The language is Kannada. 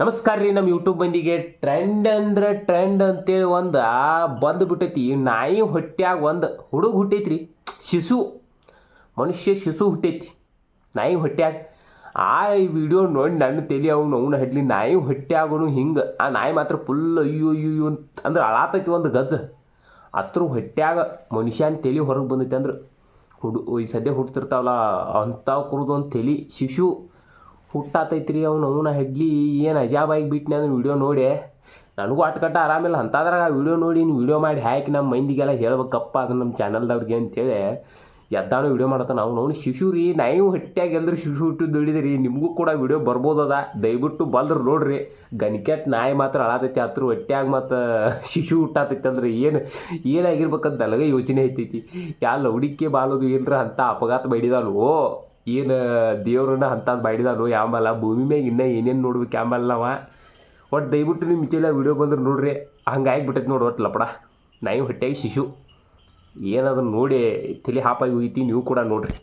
ನಮಸ್ಕಾರ ರೀ ನಮ್ಮ ಯೂಟ್ಯೂಬ್ ಬಂದಿಗೆ ಟ್ರೆಂಡ್ ಅಂದ್ರೆ ಟ್ರೆಂಡ್ ಅಂತೇಳಿ ಒಂದು ಬಂದು ಬಿಟ್ಟೈತಿ. ನಾಯಿ ಹೊಟ್ಟ್ಯಾಗ ಒಂದು ಹುಡುಗ ಹುಟ್ಟೈತ್ರಿ. ಶಿಶು, ಮನುಷ್ಯ ಶಿಶು ಹುಟ್ಟೈತಿ. ನಾಯಿ ಹೊಟ್ಟ್ಯಾಗ ಆ ವಿಡಿಯೋ ನೋಡಿ ನನ್ನ ತಲೆ ಅವನು ಅವನು ಹಡ್ಲಿ, ನಾಯಿ ಹೊಟ್ಟ್ಯಾಗನು ಹಿಂಗೆ. ಆ ನಾಯಿ ಮಾತ್ರ ಫುಲ್ ಅಯ್ಯೋ ಅಯ್ಯೋ ಅಂತ ಅಂದ್ರೆ ಅಳಾತೈತಿ ಒಂದು ಗಜ್ಜ. ಅತ್ರ ಹೊಟ್ಟ್ಯಾಗ ಮನುಷ್ಯನ ತಲೆ ಹೊರಗೆ ಬಂದೈತೆ ಅಂದ್ರೆ ಹುಡು, ಈ ಸದ್ಯ ಹುಟ್ತಿರ್ತಾವಲ್ಲ ಅಂಥವು ಕುರುದು ಒಂದು ತಲೆ. ಶಿಶು ಹುಟ್ಟಾತೈತ್ರಿ ಅವ್ನು ಅವನ ಹೆಡ್ಲಿ ಏನು ಅಜಾಬಾಗಿ ಬಿಟ್ನೆ ಅದನ್ನ ವಿಡಿಯೋ ನೋಡಿ. ನನಗೂ ಅಟ್ಕಟ್ಟ ಆರಾಮಿಲ್ಲ ಅಂತಾದ್ರಾಗ ಆ ವೀಡಿಯೋ ನೋಡಿ ನೀನು ವಿಡಿಯೋ ಮಾಡಿ ಹಾಕಿ ನಮ್ಮ ಮಂದಿಗೆಲ್ಲ ಹೇಳ್ಬೇಕಪ್ಪ ಅದು ನಮ್ಮ ಚಾನಲ್ದವ್ರಿಗೆ ಅಂತೇಳಿ ಎದ್ದಾನು ವೀಡಿಯೋ ಮಾಡತ್ತ ನಾವು ಅವ್ನು ಶಿಶು ರೀ ನಾವು ಹೆಟ್ಟಿಯಾಗಿ ಎಲ್ಲರೂ ಶಿಶು ಹುಟ್ಟು ದುಡಿದ್ರಿ, ನಿಮಗೂ ಕೂಡ ವೀಡಿಯೋ ಬರ್ಬೋದದ ದಯವಿಟ್ಟು ಬಲ್ದ್ರು ನೋಡ್ರಿ ಗನಿಕೆಟ್ ನಾಯಿ ಮಾತ್ರ ಅಳಾತೈತಿ ಹತ್ರ ಹೊಟ್ಯಾಗ ಮತ್ತು ಶಿಶು ಹುಟ್ಟಾತೈತಿ ಅಂದ್ರೆ ಏನು, ಏನಾಗಿರ್ಬೇಕಂತ ನನಗೆ ಯೋಚನೆ ಐತೈತಿ. ಯಾ ಲೌಡಿಕೆ ಬಾಲೋದು ಏನ್ರ ಅಂತ ಅಪಘಾತ ಬೈಡಿದಾನು ಏನು ದೇವ್ರನ್ನ ಅಂಥದ್ದು ಬೈಡಿದಾನು ಯಾಮಲ್ಲ ಭೂಮಿ ಮ್ಯಾಗ ಇನ್ನೂ ಏನೇನು ನೋಡ್ಬೇಕು ಯಾಮಲ್ಲವ ಒಟ್ಟು ದಯವಿಟ್ಟು ನಿಮ್ಮ ಮಿಚ್ಚೆಲ್ಲ ವೀಡಿಯೋ ಬಂದ್ರೆ ನೋಡ್ರಿ. ಹಂಗೆ ಆಗಿಬಿಟ್ಟೈತಿ ನೋಡಿ ಒಟ್ಟು ಲಪಡ ನಾಯಿ ಹೊಟ್ಟೆಗೆ ಶಿಶು. ಏನದನ್ನು ನೋಡಿ ತಲೆ ಹಾಪಾಗಿ ಹೋಯ್ತಿ ನೀವು ಕೂಡ ನೋಡ್ರಿ.